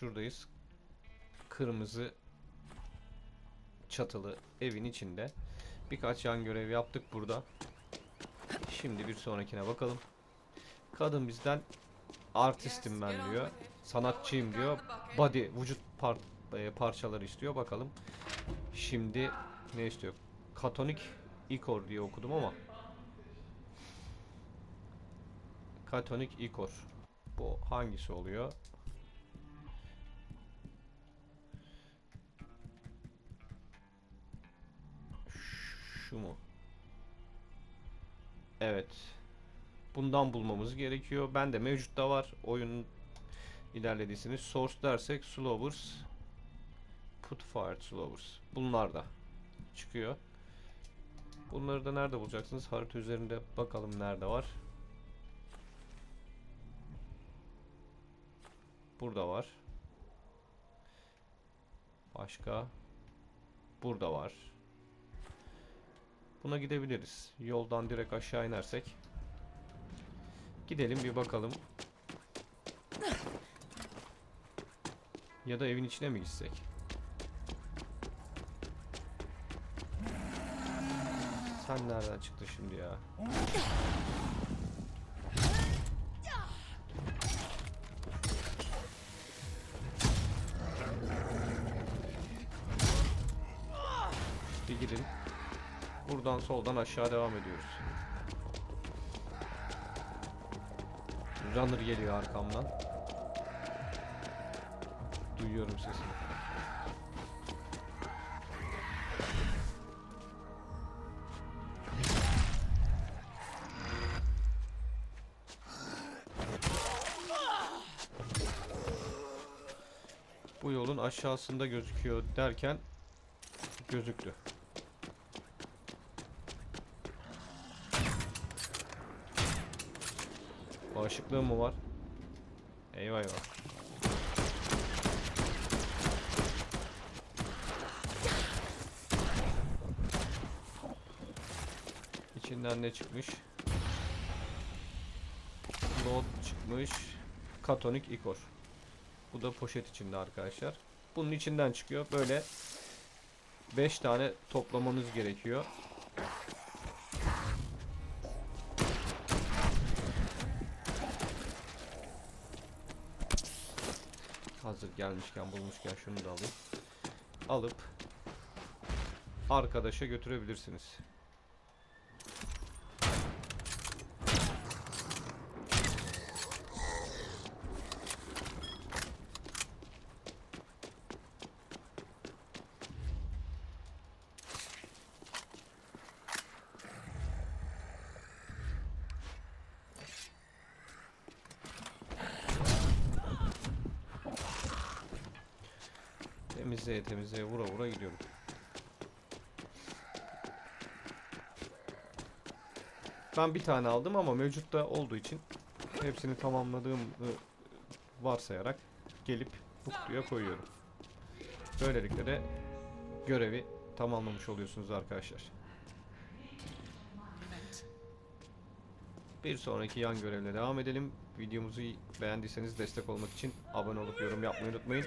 Şuradayız. Kırmızı çatılı evin içinde. Birkaç yan görev yaptık burada. Şimdi bir sonrakine bakalım. Kadın bizden artistim ben diyor. Sanatçıyım diyor. Body, vücut par e, parçaları istiyor. Bakalım. Şimdi ne istiyor? Katonik ikor diye okudum ama. Katonik ikor. Bu hangisi oluyor? Şu mu? Evet. Bundan bulmamız gerekiyor. Ben de mevcutta var. Oyunun ilerlediyseniz source dersek Slovers Put Fire Slovers. Bunlar da çıkıyor. Bunları da nerede bulacaksınız? Harita üzerinde bakalım nerede var. Burada var. Başka. Burada var. Buna gidebiliriz. Yoldan direkt aşağı inersek. Gidelim bir bakalım. Ya da evin içine mi gitsek? Sen nereden çıktın şimdi ya? Bir gidin. Buradan soldan aşağı devam ediyoruz. Runner geliyor arkamdan. Duyuyorum sesini. Bu yolun aşağısında gözüküyor derken gözüktü. Bağışıklığım mı var? Eyvah eyvah. İçinden ne çıkmış? Load çıkmış. Katonik ikor. Bu da poşet içinde arkadaşlar. Bunun içinden çıkıyor. Böyle 5 tane toplamanız gerekiyor. Hazır gelmişken bulmuşken şunu da alayım. Alıp arkadaşa götürebilirsiniz. Temizleye temizleye vura vura gidiyorum. Ben bir tane aldım ama mevcutta olduğu için hepsini tamamladığım varsayarak gelip bu kutuya koyuyorum. Böylelikle de görevi tamamlamış oluyorsunuz arkadaşlar. Bir sonraki yan görevle devam edelim. Videomuzu beğendiyseniz destek olmak için abone olup yorum yapmayı unutmayın.